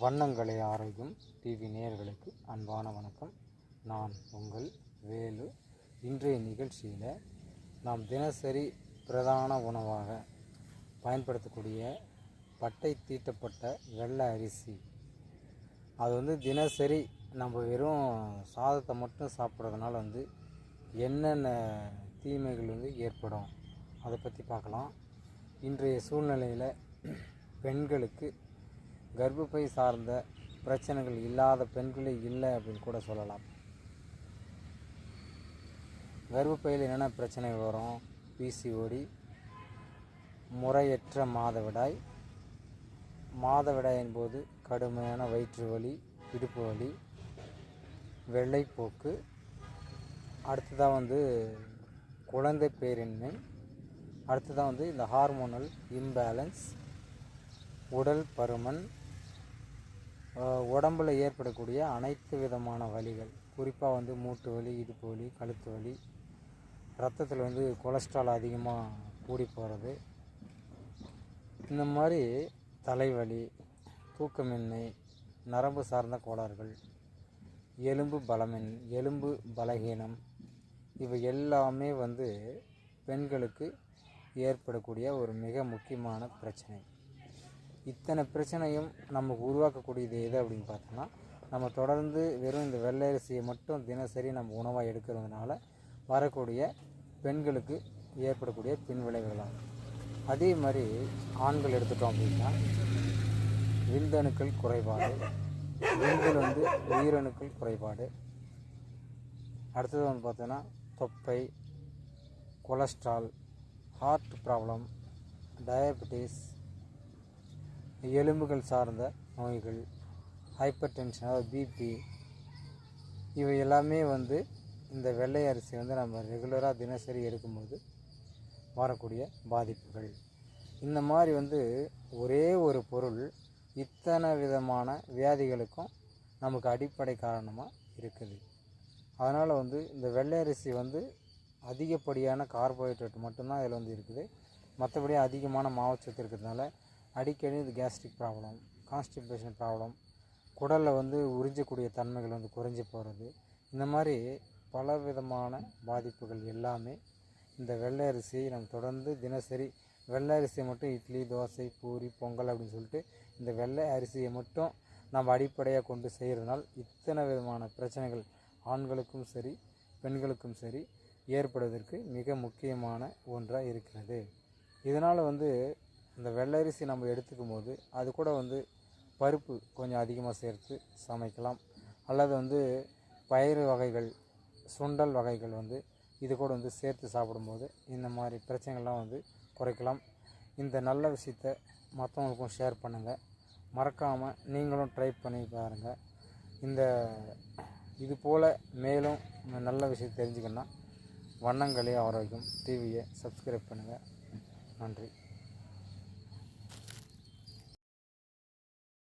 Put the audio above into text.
வண்ணங்களை ஆரோக்கியம் டிவி நேயர்களுக்கு அன்பான வணக்கம். நான் உங்கள் வேலு. இன்றைய நிகழ்ச்சியில் நாம் தினசரி பிரதான உணவாக பயன்படுத்தக்கூடிய பட்டை தீட்டப்பட்ட வெள்ளை அரிசி. அது வந்து தினசரி நம்ம வெறும் சாதத்தை மட்டும் சாப்பிட்றதுனால வந்து என்னென்ன தீமைகள் வந்து ஏற்படும் அதை பற்றி பார்க்கலாம். இன்றைய சூழ்நிலையில் பெண்களுக்கு கர்ப்பப்பை சார்ந்த பிரச்சனைகள் இல்லாத பெண்களே இல்லை அப்படின்னு கூட சொல்லலாம். கர்ப்பப்பையில் என்னென்ன பிரச்சனைகள் வரும்? பிசிஓடி முறையற்ற மாதவிடாய் மாதவிடாயின் போது கடுமையான வயிற்று வலி இடுப்பு வலி வெள்ளைப்போக்கு. அடுத்ததாக வந்து குழந்தை பேரின்மை. அடுத்ததாக வந்து இந்த ஹார்மோனல் இம்பேலன்ஸ் உடல் பருமன் உடம்புல ஏற்படக்கூடிய அனைத்து விதமான வலிகள். குறிப்பாக வந்து மூட்டு வலி இடுப்பு வலி கழுத்து வலி. ரத்தத்தில் வந்து கொலஸ்ட்ரால் அதிகமாக கூடி போகிறது இந்த மாதிரி தலைவலி தூக்கமின்மை நரம்பு சார்ந்த கோளாறுகள் எலும்பு பலமின் எலும்பு பலகீனம் இவை எல்லாமே வந்து பெண்களுக்கு ஏற்படக்கூடிய ஒரு மிக முக்கியமான பிரச்சனை. இத்தனை பிரச்சனையும் நமக்கு உருவாக்கக்கூடியது எது அப்படின்னு பார்த்தோம்னா நம்ம தொடர்ந்து வெறும் இந்த வெள்ளை அரிசியை மட்டும் தினசரி நம்ம உணவாக எடுக்கிறதுனால வரக்கூடிய பெண்களுக்கு ஏற்படக்கூடிய பின்விளைவுகளாகும் அதே மாதிரி ஆண்கள் எடுத்துட்டோம் அப்படின்னா விந்தணுக்கள் குறைபாடு விந்தில் வந்து உயிரணுக்கள் குறைபாடு. அடுத்தது வந்து பார்த்தோன்னா தொப்பை கொலஸ்ட்ரால் ஹார்ட் ப்ராப்ளம் டயபெட்டிஸ் எலும்புகள் சார்ந்த நோய்கள் ஹைப்பர் டென்ஷன் அதாவது பிபி இவை எல்லாமே வந்து இந்த வெள்ளை அரிசி வந்து நம்ம ரெகுலராக தினசரி எடுக்கும்போது வரக்கூடிய பாதிப்புகள். இந்த மாதிரி வந்து ஒரே ஒரு பொருள் இத்தனை விதமான வியாதிகளுக்கும் நமக்கு அடிப்படை காரணமாக இருக்குது. அதனால் வந்து இந்த வெள்ளை அரிசி வந்து அதிகப்படியான கார்போஹைட்ரேட் மட்டும்தான் இதில் வந்து இருக்குது. மற்றபடி அதிகமான மாவச்சத்து இருக்கிறதுனால அடிக்கடி இது கேஸ்ட்ரிக் ப்ராப்ளம் கான்ஸ்டிபேஷன் ப்ராப்ளம் குடலில் வந்து உறிஞ்சக்கூடிய தன்மைகள் வந்து குறைஞ்சி போகிறது இந்த மாதிரி பல விதமான பாதிப்புகள் எல்லாமே இந்த வெள்ளை அரிசி நம்ம தொடர்ந்து தினசரி வெள்ளை அரிசியை மட்டும் இட்லி தோசை பூரி பொங்கல் அப்படின்னு சொல்லிட்டு இந்த வெள்ளை அரிசியை மட்டும் நம்ம அடிப்படையாக கொண்டு செய்கிறதுனால் இத்தனை விதமான பிரச்சனைகள் ஆண்களுக்கும் சரி பெண்களுக்கும் சரி ஏற்படுவதற்கு மிக முக்கியமான ஒன்றாக இருக்கிறது. இதனால் வந்து இந்த வெள்ளை அரிசி நம்ம எடுத்துக்கும் போது அது கூட வந்து பருப்பு கொஞ்சம் அதிகமாக சேர்த்து சமைக்கலாம். அல்லது வந்து பயிறு வகைகள் சுண்டல் வகைகள் வந்து இது கூட வந்து சேர்த்து சாப்பிடும்போது இந்த மாதிரி பிரச்சனைகள்லாம் வந்து குறைக்கலாம். இந்த நல்ல விஷயத்த மற்றவங்களுக்கும் ஷேர் பண்ணுங்கள் மறக்காமல் நீங்களும் ட்ரை பண்ணி பாருங்கள் இந்த இது போல் மேலும் நல்ல விஷயம் தெரிஞ்சுக்கணும்னா வண்ணங்களே ஆரோக்கியம் டிவியை சப்ஸ்கிரைப் பண்ணுங்கள் நன்றி.